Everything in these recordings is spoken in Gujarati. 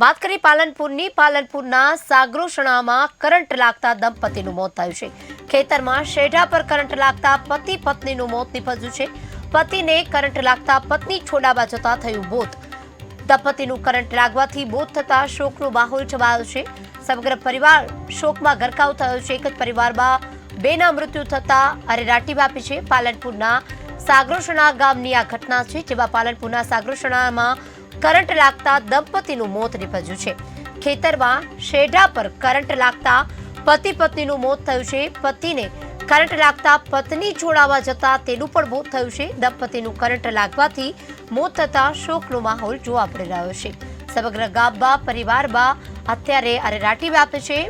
વાત કરી પાલનપુરની. પાલનપુરના સાગરોષણામાં કરંટ લાગતા દંપતીનું મોત થયું છે. ખેતરમાં શેઢા પર કરંટ લાગતા પતિ પત્નીનું મોત નીપજ્યું છે. પતિને કરંટ લાગતા પત્ની છોડાવા જતા થયું મોત દંપતીનું કરંટ લાગવાથી મોત થતા શોકનો માહોલ છવાયો છે. સમગ્ર પરિવાર શોકમાં ગરકાવ થયો છે. એક જ પરિવારમાં બેના મૃત્યુ થતા અરેરાટી વ્યાપી છે. પાલનપુરના સાગરોષણા ગામની આ ઘટના છે, જેમાં પાલનપુરના સાગરોસણામાં કરંટ લાગતા દંપતીનું મોત નીપજ્યું છે. ખેતરમાં શેઢા પર કરંટ લાગતા પતિ પત્નીનું મોત થયું છે. પતિને કરંટ લાગતા પત્ની છોડાવવા જતા તેનું પણ મોત થયું છે. દંપતીનું કરંટ લાગવાથી મોત થતા શોકનો માહોલ જોવા મળી રહ્યો છે. સમગ્ર ગામમાં પરિવારમાં અત્યારે અરેરાટી વ્યાપે છે.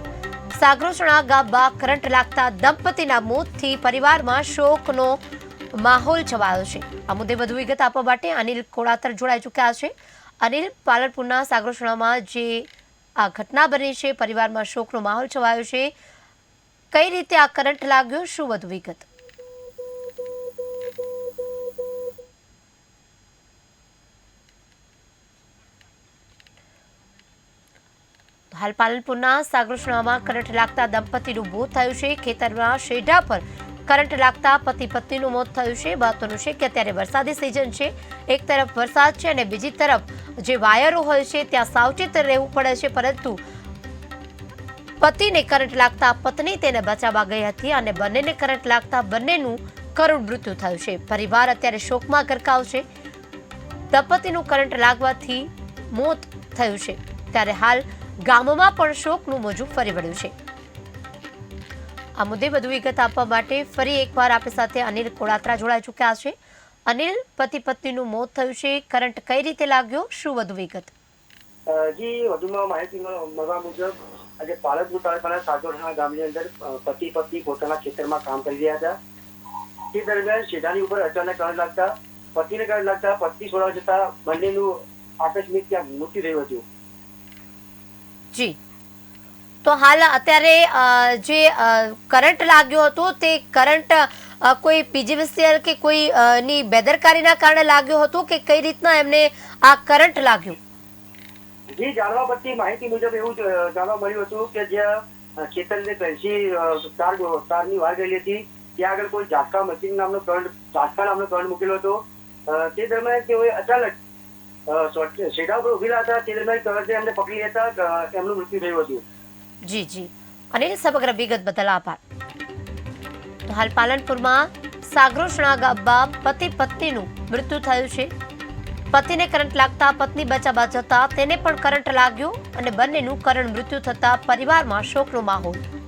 સાગરોસણા ગામમાં કરંટ લાગતા દંપતીના મોતથી પરિવારમાં શોકનો માહોલ છવાયો છે. આ મુદ્દે વધુ વિગત આપવા માટે અનિલ કોળાતર જોડાઈ ચૂક્યા છે. અનિલ પાલનપુરના સાગરોસણામાં જે આ ઘટના બની છે, પરિવારમાં શોકનો માહોલ છવાયો છે. કઈ રીતે આ કરંટ લાગ્યો? શું વધુ વિગત? હાલ પાલનપુરના સાગરોસણામાં કરંટ લાગતા દંપતીનું મોત થયું છે. ખેતરમાં શેઢા પર કરંટ લાગતા પતિ પત્નીનું મોત થયું છે. મહત્વનું છે કે અત્યારે વરસાદી સિઝન છે. એક તરફ વરસાદ છે અને બીજી તરફ જે વાયરો હોય છે, ત્યાં સાવચેત રહેવું પડે છે. પરંતુ પતિને કરંટ લાગતા પત્ની તેને બચાવવા ગઈ હતી અને બંનેને કરંટ લાગતા બંનેનું કરુણ મૃત્યુ થયું છે. પરિવાર અત્યારે શોકમાં ગરકાવ છે. દંપતીનું કરંટ લાગવાથી મોત થયું છે. ત્યારે હાલ ગામમાં પણ શોકનું મોજું ફરી વળ્યું છે. આ મુદ્દે વધુ વિગત આપવા માટે ફરી એકવાર આપણી સાથે અનિલ કોળાત્રા જોડાઈ ચૂક્યા છે. અનિલ પતિ પત્નીનું મોત થયું છે. કરંટ કઈ રીતે લાગ્યો? શું વધુ વિગત? જી વધુમાં માહિતી મળ- મળવા મુજબ આજે પાલનપુર તાલુકાના સાગોઠાણા ગામની અંદર પતિ પત્ની પોતાના ખેતરમાં કામ કરી રહ્યા હતા. તે દરમિયાન શેઢાની ઉપર અચાનક કરંટ લાગતા પતિને કરંટ લાગતા પત્ની છોડવા જતા બંનેનું આકસ્મિક ત્યાં મૃત્યુ થયું હતું. જી. તો હાલ અત્યારે જે કરંટ લાગ્યો હતો તે કરંટ કોઈ પીજીવીસીએલ કે કોઈ ની બેદરકારીના કારણે લાગ્યો હતો કે કઈ રીતના એમને આ કરંટ લાગ્યું? જી, જાણવા પડતી માહિતી મુજબ એવું જાણવા મળ્યું હતું કે જ્યાં ખેતરની પેન્સી તાર, તારની વાર ગયેલી હતી, ત્યાં આગળ કોઈ ઝાટકા મશીન નામનો કરંટ ઝાટકા નામનો કરંટ મૂકેલો હતો. તે દરમિયાન તેઓએ અચાનક શેઢા ઉપર ઉભેલા હતા. તે દરમિયાન કરંટે એમને પકડી લેતા એમનું મૃત્યુ થયું હતું. જી જી. અને સમગ્ર વિગત બદલ આભાર. હાલ પાલનપુરમાં સાગરોષણા ગામમાં પતિ પત્નીનું મૃત્યુ થયું છે. પતિને કરંટ લાગતા પત્ની બચાવવા જતા તેને પણ કરંટ લાગ્યો અને બંનેનું કરણ મૃત્યુ થતા પરિવારમાં શોકનો માહોલ.